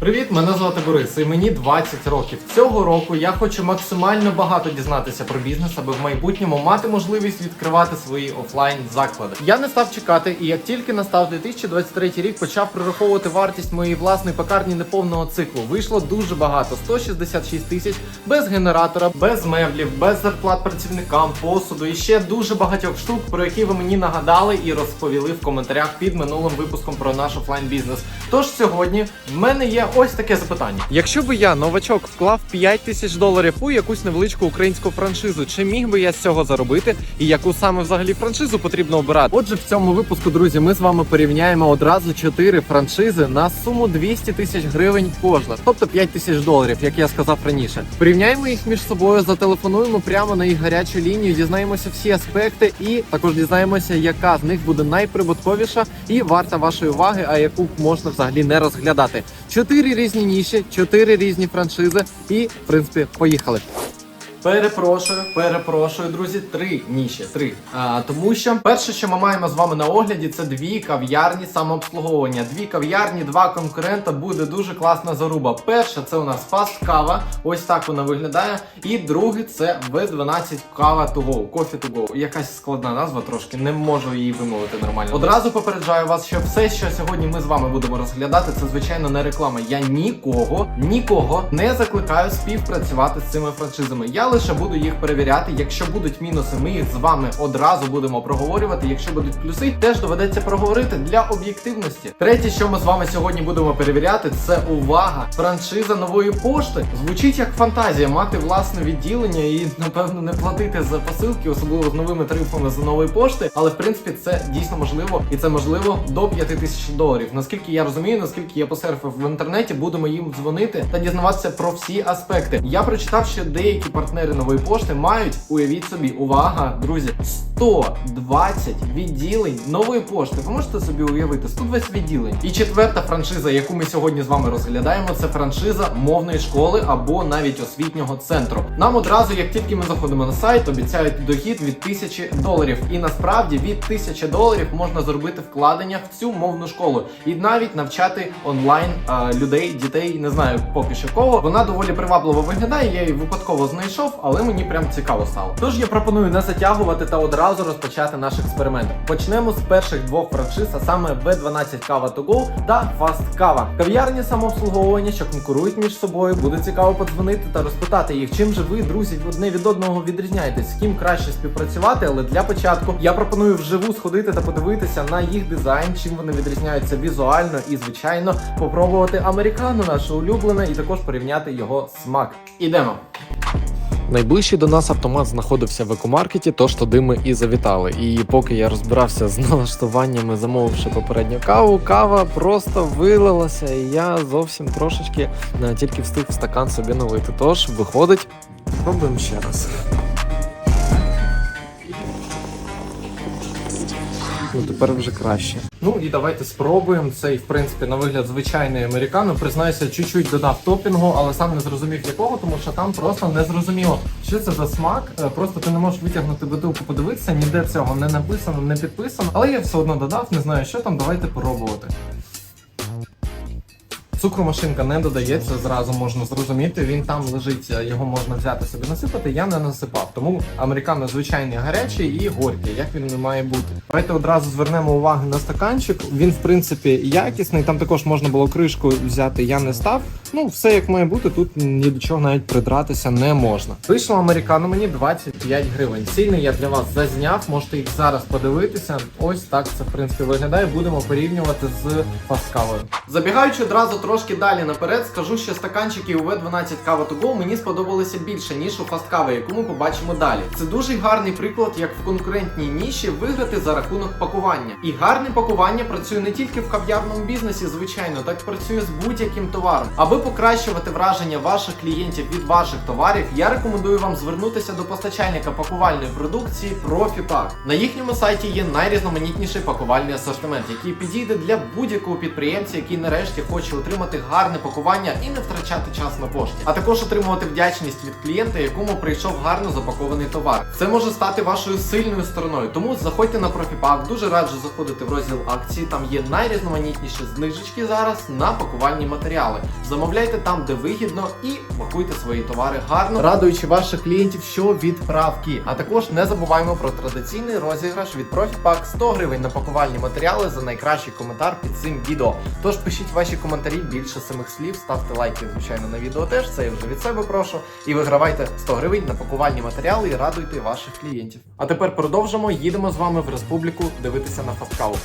Привіт, мене звати Борис, і мені 20 років. Цього року я хочу максимально багато дізнатися про бізнес, аби в майбутньому мати можливість відкривати свої офлайн заклади. Я не став чекати, і як тільки настав 2023 рік, почав прораховувати вартість моєї власної пекарні неповного циклу. Вийшло дуже багато 166 тисяч без генератора, без меблів, без зарплат працівникам, посуду і ще дуже багатьох штук, про які ви мені нагадали і розповіли в коментарях під минулим випуском про наш офлайн бізнес. Тож сьогодні в мене є ось таке запитання: якщо би я, новачок, вклав 5 тисяч доларів у якусь невеличку українську франшизу, чи міг би я з цього заробити? І яку саме взагалі франшизу потрібно обирати? Отже, в цьому випуску, друзі, ми з вами порівняємо одразу 4 франшизи на суму 200 тисяч гривень кожна, тобто 5 тисяч доларів, як я сказав раніше. Порівняємо їх між собою, зателефонуємо прямо на їх гарячу лінію, дізнаємося всі аспекти і також дізнаємося, яка з них буде найприбутковіша і варта вашої уваги, а яку можна взагалі не розглядати. Чотири різні ніші, чотири різні франшизи, і в принципі поїхали. Перепрошую, перепрошую, друзі, три ніші, три. А, тому що перше, що ми маємо з вами на огляді, це дві кав'ярні самообслуговування. Дві кав'ярні, два конкурента буде дуже класна заруба. Перша це у нас фаст кава, ось так вона виглядає. І другий це V12 кава go, кофі go. Якась складна назва трошки, не можу її вимовити нормально. Одразу попереджаю вас, що все, що сьогодні ми з вами будемо розглядати, це звичайно не реклама. Я нікого, нікого не закликаю співпрацювати з цими франшизами. Я лише буду їх перевіряти. Якщо будуть мінуси, ми їх з вами одразу будемо проговорювати. Якщо будуть плюси, теж доведеться проговорити для об'єктивності. Третє, що ми з вами сьогодні будемо перевіряти, це увага. Франшиза нової пошти звучить як фантазія, мати власне відділення і напевно не платити за посилки, особливо з новими тарифами за нової пошти. Але в принципі це дійсно можливо, і це можливо до 5 тисяч доларів. Наскільки я розумію, наскільки я посерфив в інтернеті, будемо їм дзвонити та дізнаватися про всі аспекти. Я прочитав, що деякі партнери нової пошти мають, уявіть собі, увага, друзі, 120 відділень нової пошти. Ви можете собі уявити 120 відділень. І четверта франшиза, яку ми сьогодні з вами розглядаємо, це франшиза мовної школи або навіть освітнього центру. Нам одразу, як тільки ми заходимо на сайт, обіцяють дохід від 1000 доларів. І насправді від 1000 доларів можна зробити вкладення в цю мовну школу і навіть навчати онлайн а, людей, дітей, не знаю поки що кого. Вона доволі привабливо виглядає. Я її випадково знайшов, але мені прям цікаво стало. Тож я пропоную не затягувати та одразу розпочати наш експеримент. Почнемо з перших двох франшиз, а саме V12 Кава to go та Fast Кава. Кав'ярні самообслуговування, що конкурують між собою. Буде цікаво подзвонити та розпитати їх, чим же ви, друзі, одне від одного відрізняєтесь, з ким краще співпрацювати. Але для початку я пропоную вживу сходити та подивитися на їх дизайн, чим вони відрізняються візуально і, звичайно, попробувати американо, наше улюблене, і також порівняти його смак. Ідемо. Найближчий до нас автомат знаходився в екомаркеті, тож туди ми і завітали. І поки я розбирався з налаштуваннями, замовивши попередню каву, кава просто вилилася, і я зовсім трошечки е, тільки встиг в стакан собі налити. Тож виходить, пробуємо ще раз. Ну, тепер вже краще. Ну і давайте спробуємо. Цей, в принципі, на вигляд звичайний американо. Признаюся, чуть-чуть додав топінгу, але сам не зрозумів якого, тому що там просто не зрозуміло, що це за смак. Е, Просто ти не можеш витягнути бутилку, подивитися, ніде цього не написано, не підписано. Але я все одно додав, не знаю, що там. Давайте пробувати. Цукру машинка не додається, зразу можна зрозуміти. Він там лежить, його можна взяти собі насипати. Я не насипав. Тому американо звичайний гарячий і горький, як він не має бути. Давайте одразу звернемо увагу на стаканчик. Він, в принципі, якісний. Там також можна було кришку взяти. Я не став. Ну, все як має бути. Тут ні до чого навіть придратися не можна. Вийшло американо мені 25 гривень. Ціни я для вас зазняв. Можете їх зараз подивитися. Ось так це в принципі виглядає. Будемо порівнювати з фасткавою. Забігаючи одразу трошки далі наперед, скажу, що стаканчики у V12 Kava to мені сподобалися більше, ніж у фасткави, яку ми побачимо далі. Це дуже гарний приклад, як в конкурентній ніші виграти за рахунок пакування. І гарне пакування працює не тільки в кав'ярному бізнесі, звичайно, так працює з будь-яким товаром. Аби покращувати враження ваших клієнтів від ваших товарів, я рекомендую вам звернутися до постачальника пакувальної продукції ProfiPack. На їхньому сайті є найрізноманітніший пакувальний асортимент, який підійде для будь-якого підприємця, який нарешті хоче отримати отримати гарне пакування і не втрачати час на пошті, а також отримувати вдячність від клієнта, якому прийшов гарно запакований товар. Це може стати вашою сильною стороною. Тому заходьте на профіпак. Дуже раджу заходити в розділ акції. Там є найрізноманітніші знижечки зараз на пакувальні матеріали. Замовляйте там, де вигідно, і пакуйте свої товари гарно, радуючи ваших клієнтів, що відправки. А також не забуваємо про традиційний розіграш від Профіпак 100 гривень на пакувальні матеріали за найкращий коментар під цим відео. Тож пишіть ваші коментарі більше самих слів, ставте лайки, звичайно, на відео теж. Це я вже від себе прошу. І вигравайте 100 гривень на пакувальні матеріали і радуйте ваших клієнтів. А тепер продовжимо. Їдемо з вами в республіку дивитися на фасткаву.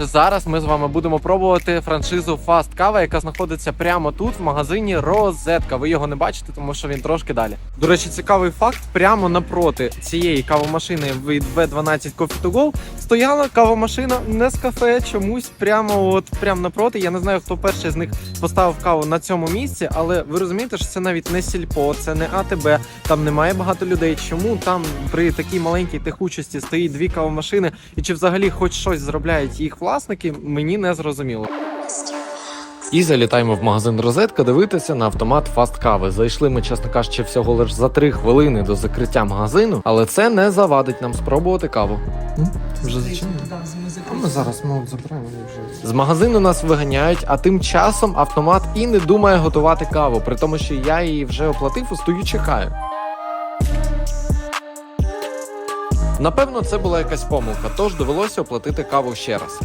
Зараз ми з вами будемо пробувати франшизу Fast Кава, яка знаходиться прямо тут, в магазині Розетка. Ви його не бачите, тому що він трошки далі. До речі, цікавий факт: прямо напроти цієї кавомашини від V12 Coffee to Go стояла кавомашина не з кафе, чомусь прямо от прямо напроти. Я не знаю, хто перший з них поставив каву на цьому місці, але ви розумієте, що це навіть не сільпо, це не АТБ, там немає багато людей. Чому там при такій маленькій техучості стоїть дві кавомашини, і чи взагалі хоч щось зробляють їх власники, мені не зрозуміло. І залітаємо в магазин Розетка дивитися на автомат фаст кави. Зайшли ми, чесно кажучи, всього лише за три хвилини до закриття магазину, але це не завадить нам спробувати каву. Вже зачинено? Ми зараз ми от забираємо вже. З магазину нас виганяють, а тим часом автомат і не думає готувати каву, при тому, що я її вже оплатив і стою чекаю. Напевно, це була якась помилка, тож довелося оплатити каву ще раз.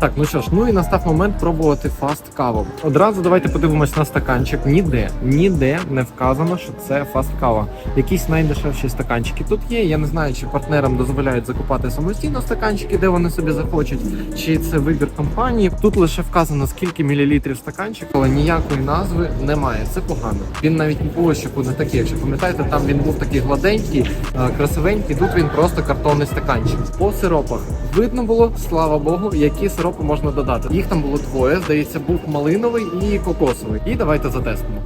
Так, ну що ж, ну і настав момент пробувати фаст каву. Одразу давайте подивимось на стаканчик. Ніде, ніде не вказано, що це фаст кава. Якісь найдешевші стаканчики тут є. Я не знаю, чи партнерам дозволяють закупати самостійно стаканчики, де вони собі захочуть, чи це вибір компанії. Тут лише вказано скільки мілілітрів стаканчик, але ніякої назви немає. Це погано. Він навіть по ощупу не такий. Якщо пам'ятаєте, там він був такий гладенький, е, красивенький. Тут він просто картонний стаканчик. По сиропах видно було, слава Богу, які сиропи можна додати. Їх там було двоє. Здається, був малиновий і кокосовий. І давайте затестимо.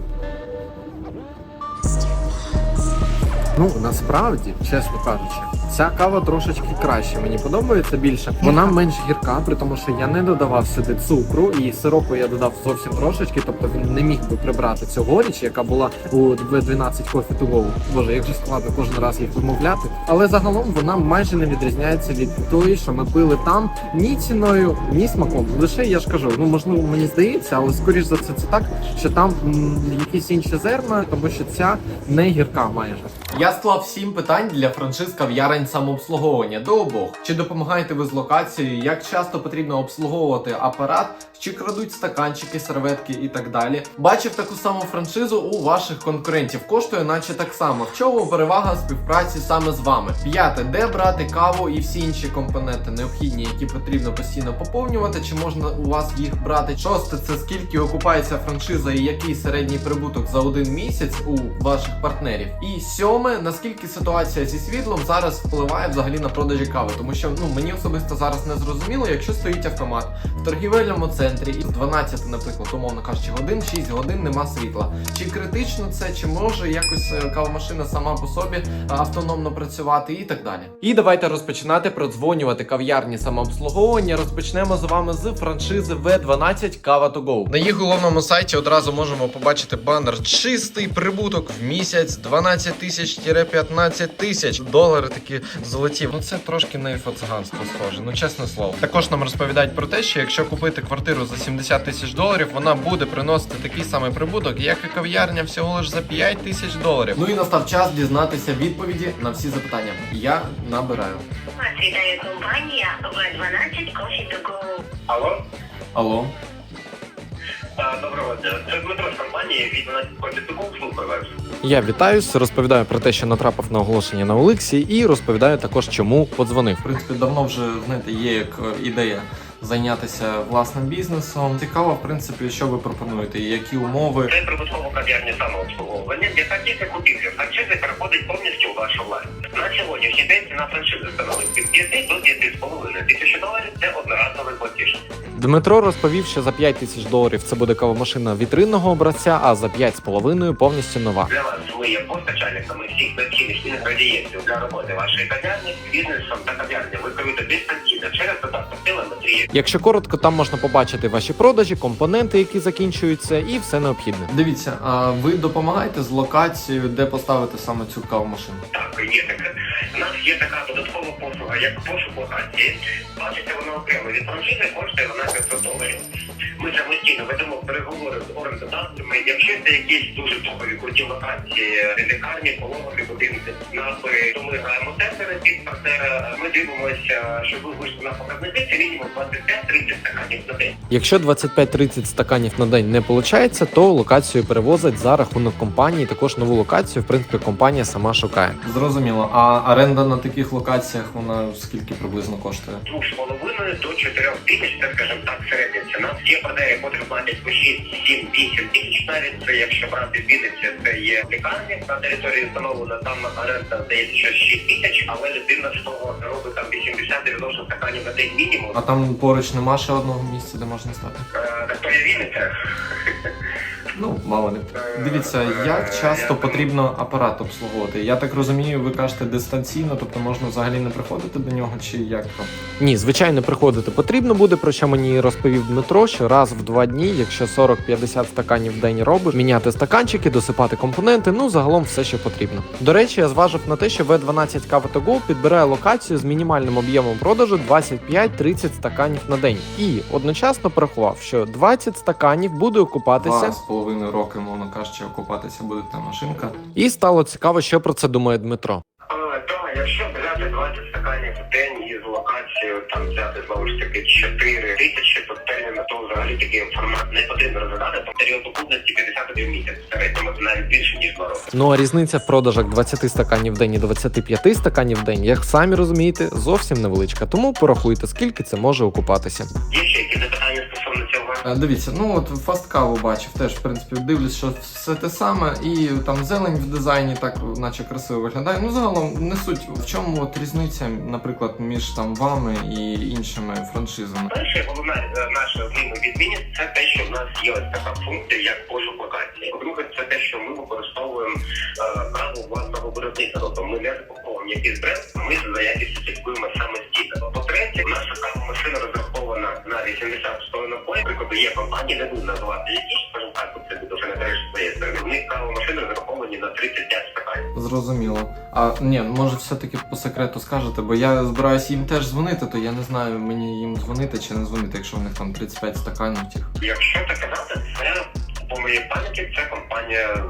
Ну насправді, чесно кажучи, ця кава трошечки краще. Мені подобається більше. Вона менш гірка, при тому, що я не додавав сюди цукру, і сиропу я додав зовсім трошечки, тобто він не міг би прибрати цю горіч, яка була у 12 Coffee to. Боже, як же складно кожен раз їх вимовляти. Але загалом вона майже не відрізняється від тої, що ми пили там ні ціною, ні смаком. Лише я ж кажу, ну можливо, мені здається, але скоріш за це це так, що там м, якісь інші зерна, тому що ця не гірка майже. Я склав сім питань для франшиз кав'ярень самообслуговування до обох. Чи допомагаєте ви з локацією? Як часто потрібно обслуговувати апарат? Чи крадуть стаканчики, серветки і так далі? Бачив таку саму франшизу у ваших конкурентів. Коштує, наче так само. В чому перевага співпраці саме з вами? П'яте, де брати каву і всі інші компоненти необхідні, які потрібно постійно поповнювати? Чи можна у вас їх брати? Шосте, це скільки окупається франшиза і який середній прибуток за один місяць у ваших партнерів? І сьоме, наскільки ситуація зі світлом зараз впливає взагалі на продажі кави? Тому що ну мені особисто зараз не зрозуміло, якщо стоїть автомат в торгівельному центрі і з 12, наприклад, умовно кажучи, годин, 6 годин нема світла. Чи критично це, чи може якось е, кавомашина сама по собі е, автономно працювати і так далі? І давайте розпочинати продзвонювати кав'ярні самообслуговування. Розпочнемо з вами з франшизи V12 Кава to Go. На їх головному сайті одразу можемо побачити банер чистий прибуток в місяць 12 тисяч-15 тисяч. Долари такі золоті. Ну це трошки на інфоциганство схоже. Ну чесне слово. Також нам розповідають про те, що якщо купити квартиру за 70 тисяч доларів, вона буде приносити такий самий прибуток, як і кав'ярня всього лиш за 5 тисяч доларів. Ну і настав час дізнатися відповіді на всі запитання. Я набираю. Вас вітає компанія В12 Coffee to Go. Алло, Алло. А, доброго дня. Це Дмитро з компанії від Політиков слухаю вас. Я вітаюсь, розповідаю про те, що натрапив на оголошення на Олексі, і розповідаю також, чому подзвонив. В принципі, давно вже знаєте, є як е, ідея зайнятися власним бізнесом. Цікаво, в принципі, що ви пропонуєте, і які умови. Це прибутково кав'ярня самообслуговування, яка тільки купівлі франшизи переходить повністю у вашу власність. На сьогоднішній день ціна франшизи становить від 5 до 5,5 тисячі доларів. Це одноразовий платіж. Дмитро розповів, що за 5 тисяч доларів це буде кавомашина вітринного образця, а за 5,5 повністю нова. Для вас ми є постачальниками всіх необхідних інгредієнтів для роботи вашої кав'ярні, бізнесом та кав'ярні ви керуєте дистанційно через додаток телеметрії. Якщо коротко, там можна побачити ваші продажі, компоненти, які закінчуються, і все необхідне. Дивіться, а ви допомагаєте з локацією, де поставити саме цю кавомашину? Так, є таке. Є така додаткова послуга, як пошук локації. Бачите, вона окремо від франшизи коштує вона 500 доларів. Ми самостійно ведемо переговори з орендодавцями. Якщо це якісь дуже топові круті локації, лікарні, пологові будинки, напи, то ми граємо тендери під партнера. Ми дивимося, щоб ви вийшли на показники, це мінімум 25-30 стаканів на день. Якщо 25-30 стаканів на день не виходить, то локацію перевозять за рахунок компанії. Також нову локацію, в принципі, компанія сама шукає. Зрозуміло. А оренда на таких локаціях вона скільки приблизно коштує? двох з половиною до 4 тисяч, це скажімо так, середня ціна. Є продає, котрі платять по 6, 7, 8 тисяч навіть. Це якщо брати в Вінниці, це є лікарні на території встановлена, там оренда здається що 6 тисяч, але людина з того робить там 80-90 стаканів на день мінімум. А там поруч нема ще одного місця, де можна стати? Е, Так то є Вінниця. Ну, мало не. Дивіться, як часто потрібно апарат обслуговувати. Я так розумію, ви кажете дистанційно, тобто можна взагалі не приходити до нього, чи як то? Ні, звичайно, приходити потрібно буде, про що мені розповів Дмитро, що раз в два дні, якщо 40-50 стаканів в день робиш, міняти стаканчики, досипати компоненти, ну загалом все, що потрібно. До речі, я зважив на те, що V12 Kava Go підбирає локацію з мінімальним об'ємом продажу 25-30 стаканів на день. І одночасно порахував, що 20 стаканів буде окупатися. Два з половиною роки, мовно кажучи, окупатися буде та машинка. І стало цікаво, що про це думає Дмитро. Так, якщо взяти 20 стаканів в день із локацією, там взяти знову ж таки 4 тисячі, то терміну, то взагалі такий формат не потрібно розглядати, то період окупності 51 місяць. В середньому це навіть більше, ніж два роки. Ну а різниця в продажах 20 стаканів в день і 25 стаканів в день, як самі розумієте, зовсім невеличка. Тому порахуйте, скільки це може окупатися. Є ще якісь Дивіться, ну от фаст каву бачив, теж в принципі дивлюсь, що все те саме, і там зелень в дизайні так, наче красиво виглядає. Ну загалом не суть. В чому от різниця, наприклад, між там вами і іншими франшизами? Перше, головна е, наша відмінність це те, що в нас є ось така функція, як пошук локації. По-друге, це те, що ми використовуємо е, право власного виробництва. Тобто ми не якийсь бренд, ми за якістю слідкуємо самостійно. По-третє, наша кавомашина розрахована на 80 100 напоїв. Прикладу є компанії, не буду називати які, скажімо так, це буде вже не теж своєї сторони. В них кавомашини розраховані на 35 стаканів. Зрозуміло. А ні, може все-таки по секрету скажете, бо я збираюся їм теж дзвонити, то я не знаю, мені їм дзвонити чи не дзвонити, якщо в них там 35 стаканів тих. Якщо так казати, це по моїй пам'яті це компанія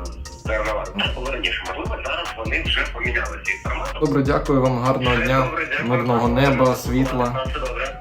раніше. Можливо, зараз вони вже поміняли. Добре, дякую вам, гарного дня, мирного неба, світла.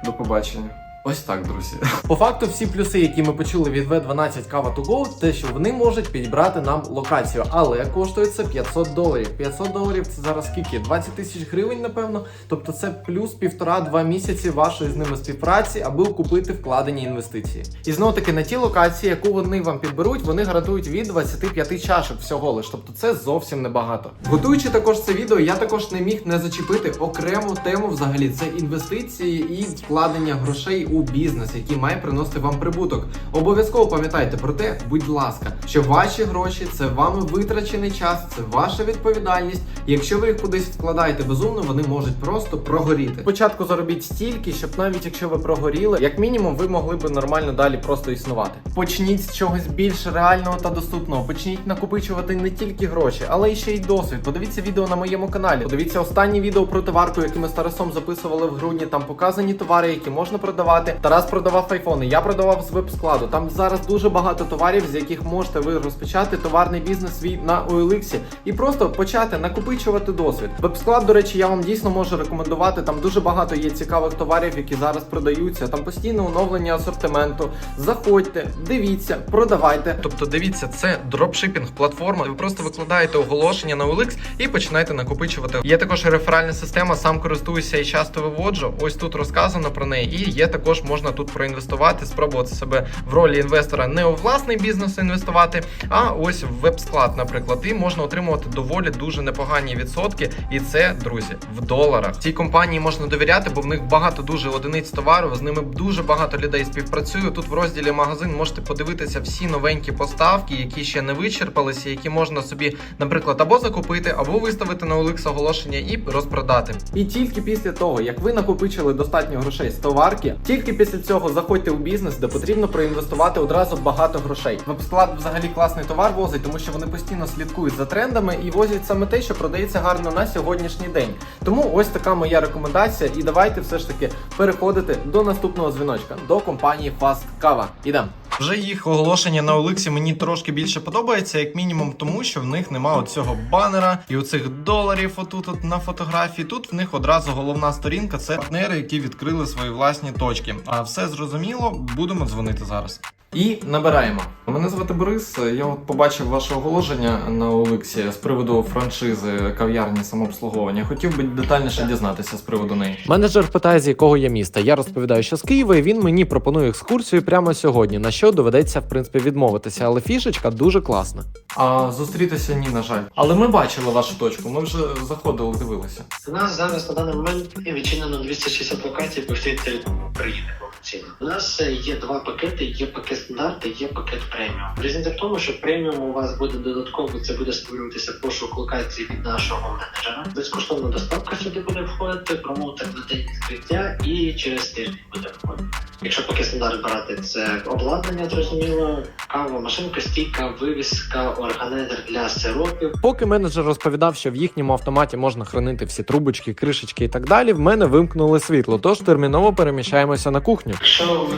До побачення. Ось так, друзі. По факту, всі плюси, які ми почули від V12 Kava to Go, те, що вони можуть підібрати нам локацію, але коштує це 500 доларів. 500 доларів це зараз скільки? 20 тисяч гривень, напевно. Тобто це плюс півтора-два місяці вашої з ними співпраці, аби купити вкладені інвестиції. І знову таки на ті локації, яку вони вам підберуть, вони гарантують від 25 чашок всього лиш. Тобто це зовсім небагато. Готуючи також це відео, я також не міг не зачепити окрему тему взагалі. Це інвестиції і вкладення грошей у бізнес, який має приносити вам прибуток. Обов'язково пам'ятайте про те, будь ласка, що ваші гроші це вами витрачений час, це ваша відповідальність. І Якщо ви їх кудись вкладаєте безумно, вони можуть просто прогоріти. Спочатку заробіть стільки, щоб навіть якщо ви прогоріли, як мінімум ви могли би нормально далі просто існувати. Почніть з чогось більш реального та доступного. Почніть накопичувати не тільки гроші, але й ще й досвід. Подивіться відео на моєму каналі. Подивіться останнє відео про товарку, яке ми з Тарасом записували в грудні. Там показані товари, які можна продавати. Тарас продавав айфони, я продавав з веб-складу. Там зараз дуже багато товарів, з яких можете ви розпочати товарний бізнес свій на OLX і просто почати накопичувати досвід. Веб-склад, до речі, я вам дійсно можу рекомендувати. Там дуже багато є цікавих товарів, які зараз продаються. Там постійне оновлення асортименту. Заходьте, дивіться, продавайте. Тобто, дивіться, це дропшипінг платформа. Ви просто викладаєте оголошення на OLX і починаєте накопичувати. Є також реферальна система, сам користуюся і часто виводжу. Ось тут розказано про неї. І є також також можна тут проінвестувати, спробувати себе в ролі інвестора не у власний бізнес інвестувати, а ось в веб-склад, наприклад, і можна отримувати доволі дуже непогані відсотки. І це, друзі, в доларах. Цій компанії можна довіряти, бо в них багато дуже одиниць товару. З ними дуже багато людей співпрацює. Тут в розділі магазин можете подивитися всі новенькі поставки, які ще не вичерпалися, які можна собі, наприклад, або закупити, або виставити на OLX оголошення і розпродати. І тільки після того, як ви накопичили достатньо грошей з товарки, тільки після цього заходьте у бізнес, де потрібно проінвестувати одразу багато грошей. Вебсклад взагалі класний товар возить, тому що вони постійно слідкують за трендами і возять саме те, що продається гарно на сьогоднішній день. Тому ось така моя рекомендація. І давайте все ж таки переходити до наступного дзвіночка до компанії Fast Kava. Ідемо. Вже їх оголошення на Олексі мені трошки більше подобається, як мінімум, тому що в них нема цього банера і оцих доларів отут от на фотографії. Тут в них одразу головна сторінка це партнери, які відкрили свої власні точки. А все зрозуміло, будемо дзвонити зараз. І набираємо. Мене звати Борис. Я от побачив ваше оголошення на Олексі з приводу франшизи кав'ярні самообслуговування. Хотів би детальніше дізнатися з приводу неї. Менеджер питає, з якого я міста. Я розповідаю, що з Києва, і він мені пропонує екскурсію прямо сьогодні, на що доведеться в принципі відмовитися, але фішечка дуже класна. А зустрітися ні, на жаль. Але ми бачили вашу точку. Ми вже заходили, дивилися. У нас зараз на даний момент відчинено 260 локацій по всій території України. У нас е, є два пакети: є пакет стандарт і є пакет преміум. Різниця в тому, що преміум у вас буде додатково. Це буде створюватися пошук локацій від нашого менеджера. Безкоштовна доставка сюди буде входити, промоутер на день відкриття і через тиждень буде входити. Якщо пакет стандарт брати, це обладнання, зрозуміло, кава, машинка, стійка, вивіска, органайзер для сиропів. Поки менеджер розповідав, що в їхньому автоматі можна хранити всі трубочки, кришечки і так далі, в мене вимкнули світло, тож терміново переміщаємося на кухню. Якщо ви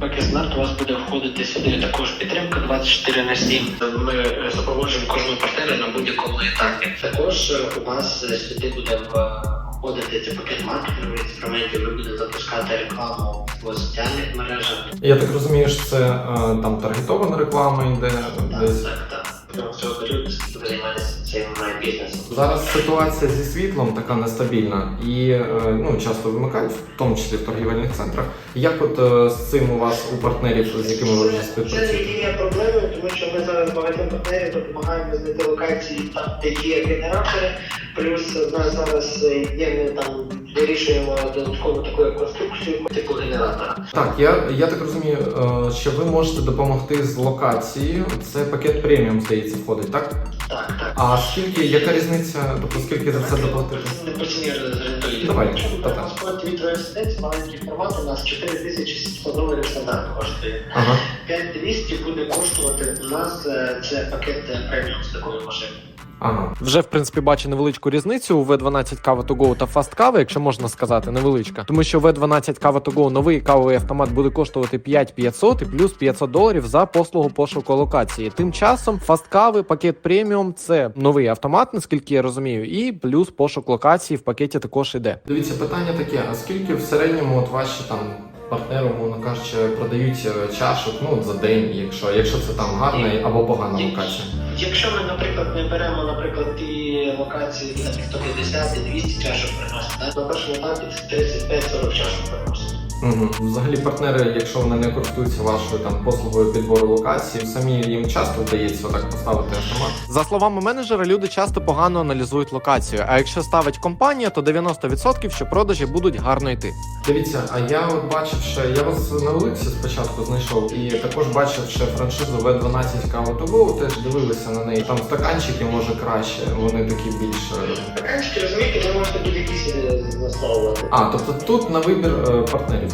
пакет стандарт, у вас буде входити сюди також підтримка 24 на 7. Ми е, супроводжуємо кожного партнера на будь-якому етапі. Також е, у вас е, сюди буде входити цей пакет маркетингових інструментів. Ви будете запускати рекламу в соціальних мережах. Я так розумію, що це там таргетована реклама йде Так, десь. так, так. Тому цього періоду ви займаєтеся цим бізнесом. Зараз ситуація зі світлом така нестабільна і е, ну часто вимикають, в тому числі в торгівельних центрах. Як от е, з цим у вас у партнерів, з якими ви вже Це співпрацюєте? не є проблемою, тому що ми зараз багатьом партнерів допомагаємо знайти локації там, де є генератори. Плюс в нас зараз е, є ми там вирішуємо додаткову таку конструкцію типу генератора. Так, я, я так розумію, е, що ви можете допомогти з локацією. Це пакет преміум, здається, входить, так? Так, так. А скільки, яка різниця, тобто скільки за це доплатити? Давай, транспорт від резиденції, маленький формат у нас 4700 доларів стандарт коштує. Ага. 5200 буде коштувати у нас е, це пакет преміум з такою машиною. Ага. Вже в принципі бачу невеличку різницю у V12 Kava to Go та Fast Kava, якщо можна сказати, невеличка. Тому що V12 Kava to Go новий кавовий автомат буде коштувати 5500 і плюс 500 доларів за послугу пошуку локації. Тим часом Fast Kava, пакет преміум це новий автомат, наскільки я розумію, і плюс пошук локації в пакеті також іде. Дивіться, питання таке: а скільки в середньому от ваші там партнери, умовно кажучи, продають е, чашок ну, за день, якщо, якщо це там гарна або погана локація? Якщо ми, наприклад, не беремо, наприклад, ті локації, де 150 і 200 чашок приносить, на першому етапі це 35-40 чашок приносить. Угу. Взагалі, партнери, якщо вони не користуються вашою там послугою підбору локації, самі їм часто вдається так поставити автомат. За словами менеджера, люди часто погано аналізують локацію. А якщо ставить компанія, то 90% що продажі будуть гарно йти. Дивіться, а я от бачив ще, я вас на вулиці спочатку знайшов, і також бачив ще франшизу V12 Kava to Go, теж дивилися на неї. Там стаканчики може краще, вони такі більш. е, Стаканчики, розумієте, ви можете будь-якісь е. А, тобто тут на вибір е, партнерів,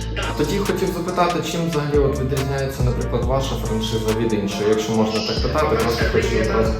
Тоді хотів запитати, чим взагалі от відрізняється, наприклад, ваша франшиза від іншої, якщо можна так питати, просто хочу відразу.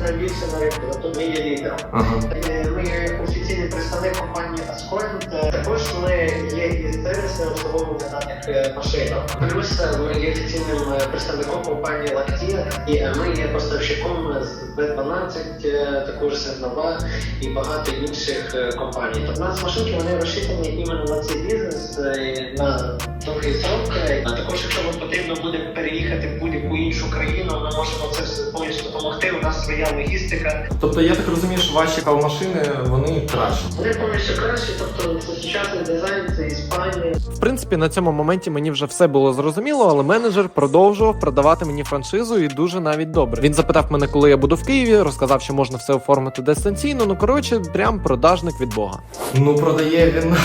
ми є лідером. Ага. Е, Ми офіційний представник компанії Ascoint. Е, Також ми є і сервісним обслуговування даних е, машинок. Плюс е, ми є офіційним е, представником компанії Lactia, і е, ми є поставщиком з B12, е, також Сигнова і багато інших е, компаній. Тобто у нас машинки вони розчитані іменно на цей бізнес е, на довгий срок. А також, якщо вам потрібно буде переїхати в будь-яку іншу країну, ми можемо це все повністю допомогти. У нас своя логістика. Тобто я так розумію, що ваші кавомашини вони краще краще. Вони повністю кращі, тобто це сучасний дизайн, це Іспанія. В принципі, на цьому моменті мені вже все було зрозуміло, але менеджер продовжував продавати мені франшизу і дуже навіть добре. Він запитав мене, коли я буду в Києві, розказав, що можна все оформити дистанційно. Ну коротше, прям продажник від Бога. Ну, продає він.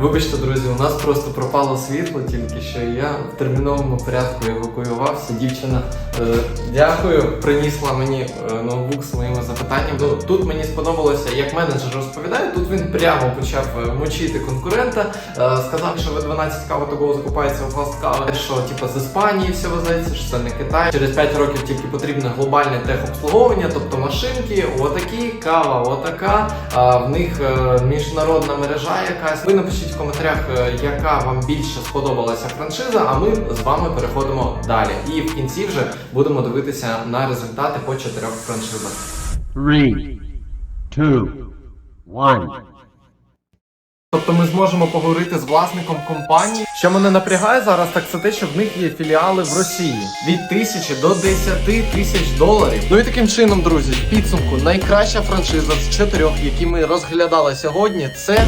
Вибачте, друзі, у нас просто пропало світло, тільки що я в терміновому порядку евакуювався. Дівчина, е, дякую, принісла мені е, ноутбук з моїми запитаннями. Ну, тут мені сподобалося, як менеджер розповідає. Тут він прямо почав е, мочити конкурента. Е, сказав, що в 12 кава того закупається у фаст кави, що типу, з Іспанії все везеться, що це не Китай. Через 5 років тільки потрібне глобальне техобслуговування, тобто машинки, отакі, кава, отака. А в них е, міжнародна мережа якась. Ви напишіть в коментарях, е, яка вам більше сподобалася франшиза, а ми з вами переходимо далі. І в кінці вже будемо дивитися на результати по чотирьох франшизах. Three, two, one. Тобто ми зможемо поговорити з власником компанії. Що мене напрягає зараз, так це те, що в них є філіали в Росії від тисячі до 10 тисяч доларів. Ну і таким чином, друзі, в підсумку найкраща франшиза з чотирьох, які ми розглядали сьогодні, це